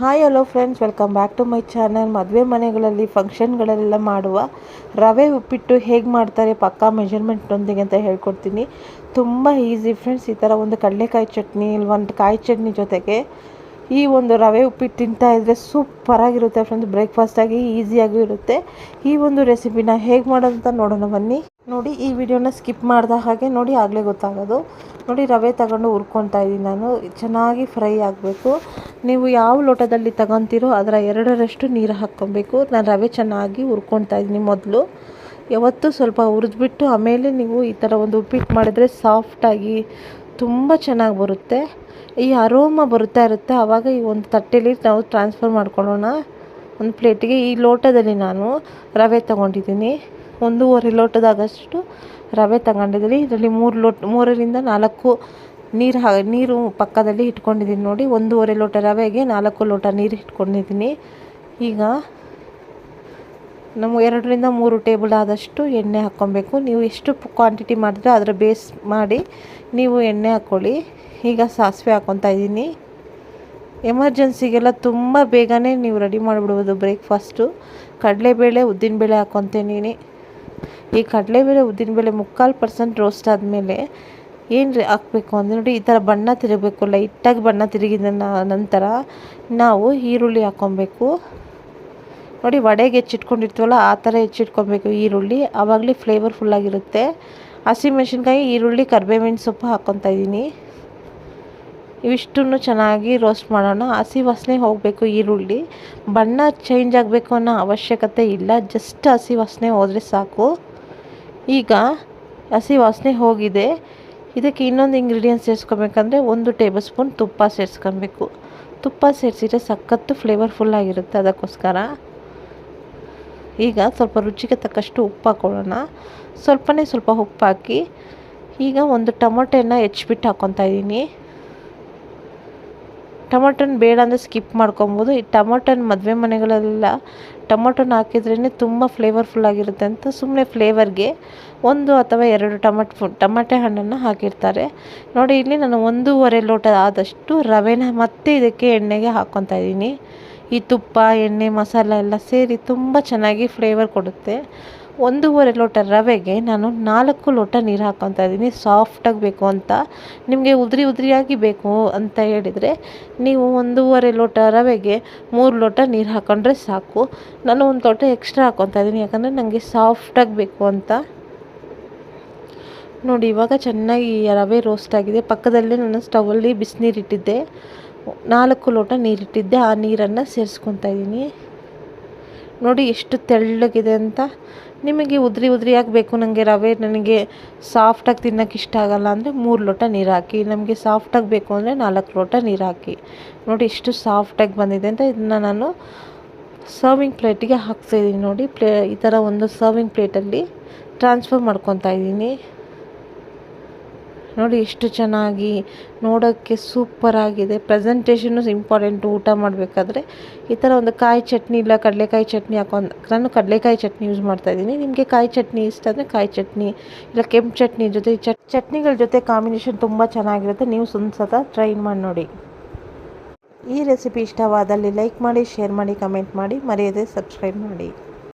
Hi hello friends welcome back to my channel ಮದುವೆ ಮನೆಗಳಲ್ಲಿ ಫಂಕ್ಷನ್ಗಳೆಲ್ಲ ಮಾಡುವ ರವೆ ಉಪ್ಪಿಟ್ಟು ಹೇಗೆ ಮಾಡ್ತಾರೆ ಪಕ್ಕಾ ಮೆಜರ್ಮೆಂಟ್ನೊಂದಿಗೆ ಅಂತ ಹೇಳ್ಕೊಡ್ತೀನಿ. ತುಂಬ ಈಸಿ ಫ್ರೆಂಡ್ಸ್ ಈ ಥರ ಒಂದು ಕಡಲೆಕಾಯಿ ಚಟ್ನಿ ಇಲ್ಲ, ಒಂದು ಕಾಯಿ ಚಟ್ನಿ ಜೊತೆಗೆ ಈ ಒಂದು ರವೆ ಉಪ್ಪಿಟ್ಟು ತಿಂತಾ ಇದ್ದರೆ ಸೂಪರಾಗಿರುತ್ತೆ ಫ್ರೆಂಡ್ಸ್ ಬ್ರೇಕ್ಫಾಸ್ಟಾಗಿ ಈಸಿಯಾಗೂ ಇರುತ್ತೆ. ಈ ಒಂದು ರೆಸಿಪಿನ ಹೇಗೆ ಮಾಡೋದು ಅಂತ ನೋಡೋಣ ಬನ್ನಿ. ನೋಡಿ, ಈ ವಿಡಿಯೋನ ಸ್ಕಿಪ್ ಮಾಡಿದ ಹಾಗೆ ನೋಡಿ, ಆಗಲೇ ಗೊತ್ತಾಗೋದು. ನೋಡಿ ರವೆ ತಗೊಂಡು ಹುರ್ಕೊತಾ ಇದ್ದೀನಿ ನಾನು. ಚೆನ್ನಾಗಿ ಫ್ರೈ ಆಗಬೇಕು. ನೀವು ಯಾವ ಲೋಟದಲ್ಲಿ ತಗೊತೀರೋ ಅದರ ಎರಡರಷ್ಟು ನೀರು ಹಾಕ್ಕೊಬೇಕು. ನಾನು ರವೆ ಚೆನ್ನಾಗಿ ಹುರ್ಕೊತಾ ಇದ್ದೀನಿ ಮೊದಲು. ಯಾವತ್ತೂ ಸ್ವಲ್ಪ ಹುರಿದ್ಬಿಟ್ಟು ಆಮೇಲೆ ನೀವು ಈ ಥರ ಒಂದು ಉಪ್ಪಿಟ್ಟು ಮಾಡಿದರೆ ಸಾಫ್ಟಾಗಿ ತುಂಬ ಚೆನ್ನಾಗಿ ಬರುತ್ತೆ. ಈ ಅರೋಮ ಬರುತ್ತಾ ಇರುತ್ತೆ. ಆವಾಗ ಈ ಒಂದು ತಟ್ಟೆಯಲ್ಲಿ ನಾವು ಟ್ರಾನ್ಸ್ಫರ್ ಮಾಡ್ಕೊಳ್ಳೋಣ. ಒಂದು ಪ್ಲೇಟಿಗೆ ಈ ಲೋಟದಲ್ಲಿ ನಾನು ರವೆ ತೊಗೊಂಡಿದ್ದೀನಿ. ಒಂದೂವರೆ ಲೋಟದಾಗಷ್ಟು ರವೆ ತಗೊಂಡಿದ್ದೀನಿ. ಇದರಲ್ಲಿ ಮೂರು ಲೋಟ, ಮೂರರಿಂದ ನಾಲ್ಕು ನೀರು ಹಾ, ನೀರು ಪಕ್ಕದಲ್ಲಿ ಇಟ್ಕೊಂಡಿದ್ದೀನಿ ನೋಡಿ. ಒಂದೂವರೆ ಲೋಟ ರವೆಗೆ ನಾಲ್ಕು ಲೋಟ ನೀರು ಇಟ್ಕೊಂಡಿದ್ದೀನಿ. ಈಗ ನಮ್ಮ ಎರಡರಿಂದ ಮೂರು ಟೇಬಲ್ ಆದಷ್ಟು ಎಣ್ಣೆ ಹಾಕ್ಕೊಬೇಕು. ನೀವು ಎಷ್ಟು ಕ್ವಾಂಟಿಟಿ ಮಾಡಿದ್ರೆ ಅದರ ಬೇಸ್ ಮಾಡಿ ನೀವು ಎಣ್ಣೆ ಹಾಕ್ಕೊಳ್ಳಿ. ಈಗ ಸಾಸಿವೆ ಹಾಕ್ಕೊತಾ ಇದ್ದೀನಿ. ಎಮರ್ಜೆನ್ಸಿಗೆಲ್ಲ ತುಂಬ ಬೇಗನೆ ನೀವು ರೆಡಿ ಮಾಡಿಬಿಡ್ಬೋದು ಬ್ರೇಕ್ಫಾಸ್ಟು. ಕಡಲೆಬೇಳೆ, ಉದ್ದಿನಬೇಳೆ ಹಾಕ್ಕೊತೀನಿ ಈ ಕಡಲೆಬೇಳೆ ಉದ್ದಿನಬೇಳೆ ಮುಕ್ಕಾಲು ಪರ್ಸೆಂಟ್ ರೋಸ್ಟ್ ಆದಮೇಲೆ ಏನು ಹಾಕಬೇಕು ಅಂದರೆ ನೋಡಿ, ಈ ಥರ ಬಣ್ಣ ತಿರುಗಬೇಕು ಲೈಟಾಗಿ ಬಣ್ಣ ತಿರುಗಿದ ನಂತರ ನಾವು ಈರುಳ್ಳಿ ಹಾಕ್ಕೊಬೇಕು. ನೋಡಿ, ವಡೆಗೆ ಹೆಚ್ಚಿಟ್ಕೊಂಡಿರ್ತೀವಲ್ಲ, ಆ ಥರ ಹೆಚ್ಚಿಟ್ಕೊಬೇಕು ಈರುಳ್ಳಿ. ಆವಾಗಲೇ ಫ್ಲೇವರ್ಫುಲ್ಲಾಗಿರುತ್ತೆ ಹಸಿಮೆಣ್ಸಿನ್ಕಾಯಿ ಈರುಳ್ಳಿ, ಕರಿಬೇವಿನ ಸೊಪ್ಪು ಹಾಕ್ಕೊತಾ ಇದ್ದೀನಿ. ಇವಿಷ್ಟನ್ನು ಚೆನ್ನಾಗಿ ರೋಸ್ಟ್ ಮಾಡೋಣ. ಹಸಿ ವಾಸನೆ ಹೋಗಬೇಕು ಈರುಳ್ಳಿ. ಬಣ್ಣ ಚೇಂಜ್ ಆಗಬೇಕು ಅನ್ನೋ ಅವಶ್ಯಕತೆ ಇಲ್ಲ. ಜಸ್ಟ್ ಹಸಿ ವಾಸನೆ ಹೋದರೆ ಸಾಕು. ಈಗ ಹಸಿ ವಾಸನೆ ಹೋಗಿದೆ. ಇದಕ್ಕೆ ಇನ್ನೊಂದು ಇಂಗ್ರೀಡಿಯೆಂಟ್ ಸೇರಿಸ್ಕೊಬೇಕಂದ್ರೆ ಒಂದು ಟೇಬಲ್ ಸ್ಪೂನ್ ತುಪ್ಪ ಸೇರಿಸ್ಕೊಬೇಕು. ತುಪ್ಪ ಸೇರಿಸಿದ್ರೆ ಸಖತ್ತು ಫ್ಲೇವರ್ಫುಲ್ಲಾಗಿರುತ್ತೆ ಅದಕ್ಕೋಸ್ಕರ. ಈಗ ಸ್ವಲ್ಪ ರುಚಿಗೆ ತಕ್ಕಷ್ಟು ಉಪ್ಪು ಹಾಕ್ಕೊಳ್ಳೋಣ ಸ್ವಲ್ಪನೇ ಸ್ವಲ್ಪ ಉಪ್ಪು ಹಾಕಿ ಈಗ ಒಂದು ಟೊಮೊಟೊನ ಹೆಚ್ಚಿಬಿಟ್ಟು ಹಾಕ್ಕೊತಾ ಇದ್ದೀನಿ. ಟೊಮೊಟೊನ ಬೇಡ ಅಂದರೆ ಸ್ಕಿಪ್ ಮಾಡ್ಕೊಬೋದು. ಈ ಟೊಮೊಟೊನ ಮದುವೆ ಮನೆಗಳೆಲ್ಲ ಟೊಮೊಟೊನ ಹಾಕಿದ್ರೇ ತುಂಬ ಫ್ಲೇವರ್ಫುಲ್ ಆಗಿರುತ್ತೆ ಅಂತ ಸುಮ್ಮನೆ ಫ್ಲೇವರ್ಗೆ ಒಂದು ಅಥವಾ ಎರಡು ಟೊಮಟೊ ಟೊಮಟೆ ಹಣ್ಣನ್ನು ಹಾಕಿರ್ತಾರೆ. ನೋಡಿ, ಇಲ್ಲಿ ನಾನು ಒಂದೂವರೆ ಲೋಟ ಆದಷ್ಟು ರವೆನ ಮತ್ತೆ ಇದಕ್ಕೆ ಎಣ್ಣೆಗೆ ಹಾಕ್ಕೊತಾ ಇದ್ದೀನಿ. ಈ ತುಪ್ಪ, ಎಣ್ಣೆ, ಮಸಾಲ ಎಲ್ಲ ಸೇರಿ ತುಂಬ ಚೆನ್ನಾಗಿ ಫ್ಲೇವರ್ ಕೊಡುತ್ತೆ. ಒಂದೂವರೆ ಲೋಟ ರವೆಗೆ ನಾನು ನಾಲ್ಕು ಲೋಟ ನೀರು ಹಾಕ್ಕೊತಾ ಇದ್ದೀನಿ. ಸಾಫ್ಟಾಗಿ ಬೇಕು ಅಂತ. ನಿಮಗೆ ಉದ್ರಿ ಉದುರಿಯಾಗಿ ಬೇಕು ಅಂತ ಹೇಳಿದರೆ ನೀವು ಒಂದೂವರೆ ಲೋಟ ರವೆಗೆ ಮೂರು ಲೋಟ ನೀರು ಹಾಕ್ಕೊಂಡ್ರೆ ಸಾಕು. ನಾನು ಒಂದು ಲೋಟ ಎಕ್ಸ್ಟ್ರಾ ಹಾಕ್ಕೊತಾ ಇದ್ದೀನಿ. ಯಾಕಂದರೆ ನನಗೆ ಸಾಫ್ಟಾಗಿ ಬೇಕು ಅಂತ. ನೋಡಿ, ಇವಾಗ ಚೆನ್ನಾಗಿ ರವೆ ರೋಸ್ಟ್ ಆಗಿದೆ. ಪಕ್ಕದಲ್ಲೇ ನಾನು ಸ್ಟವಲ್ಲಿ ಬಿಸಿನೀರಿಟ್ಟಿದ್ದೆ. ನಾಲ್ಕು ಲೋಟ ನೀರಿಟ್ಟಿದ್ದೆ. ಆ ನೀರನ್ನು ಸೇರಿಸ್ಕೊತಾ ಇದ್ದೀನಿ. ನೋಡಿ ಎಷ್ಟು ತೆಳ್ಳಗಿದೆ ಅಂತ. ನಿಮಗೆ ಉದ್ರಿ ಉದ್ರಿಯಾಗಿ ಬೇಕು ನನಗೆ ರವೆ, ನನಗೆ ಸಾಫ್ಟಾಗಿ ತಿನ್ನೋಕೆ ಇಷ್ಟ ಆಗಲ್ಲ ಅಂದರೆ ಮೂರು ಲೋಟ ನೀರು ಹಾಕಿ, ನಮಗೆ ಸಾಫ್ಟಾಗಿ ಬೇಕು ಅಂದರೆ ನಾಲ್ಕು ಲೋಟ ನೀರು ಹಾಕಿ. ನೋಡಿ ಎಷ್ಟು ಸಾಫ್ಟಾಗಿ ಬಂದಿದೆ ಅಂತ ಇದನ್ನ ನಾನು ಸರ್ವಿಂಗ್ ಪ್ಲೇಟಿಗೆ ಹಾಕ್ತಾಯಿದ್ದೀನಿ ನೋಡಿ. ಪ್ಲೇ ಈ ಥರ ಒಂದು ಸರ್ವಿಂಗ್ ಪ್ಲೇಟಲ್ಲಿ ಟ್ರಾನ್ಸ್ಫರ್ ಮಾಡ್ಕೊತಾ ಇದ್ದೀನಿ ನೋಡಿ ಎಷ್ಟು ಚೆನ್ನಾಗಿ ನೋಡೋಕ್ಕೆ ಸೂಪರಾಗಿದೆ ಪ್ರೆಸೆಂಟೇಷನ್ನು ಇಂಪಾರ್ಟೆಂಟು ಊಟ ಮಾಡಬೇಕಾದ್ರೆ ಈ ಥರ ಒಂದು ಕಾಯಿ ಚಟ್ನಿ ಇಲ್ಲ, ಕಡಲೆಕಾಯಿ ಚಟ್ನಿ ಹಾಕೊಂಡು ನಾನು ಕಡಲೆಕಾಯಿ ಚಟ್ನಿ ಯೂಸ್ ಮಾಡ್ತಾಯಿದ್ದೀನಿ ನಿಮಗೆ ಕಾಯಿ ಚಟ್ನಿ ಇಷ್ಟ ಅಂದರೆ ಕಾಯಿ ಚಟ್ನಿ ಇಲ್ಲ ಕೆಂಪು ಚಟ್ನಿ ಜೊತೆ ಚಟ್ ಚಟ್ನಿಗಳ ಜೊತೆ ಕಾಂಬಿನೇಷನ್ ತುಂಬ ಚೆನ್ನಾಗಿರುತ್ತೆ. ನೀವು ಸುಂದ್ಸತ ಸತ ಟ್ರೈ ಮಾಡಿ ನೋಡಿ. ಈ ರೆಸಿಪಿ ಇಷ್ಟವಾದಲ್ಲಿ ಲೈಕ್ ಮಾಡಿ ಶೇರ್ ಮಾಡಿ ಕಮೆಂಟ್ ಮಾಡಿ. ಮರೆಯದೆ ಸಬ್ಸ್ಕ್ರೈಬ್ ಮಾಡಿ.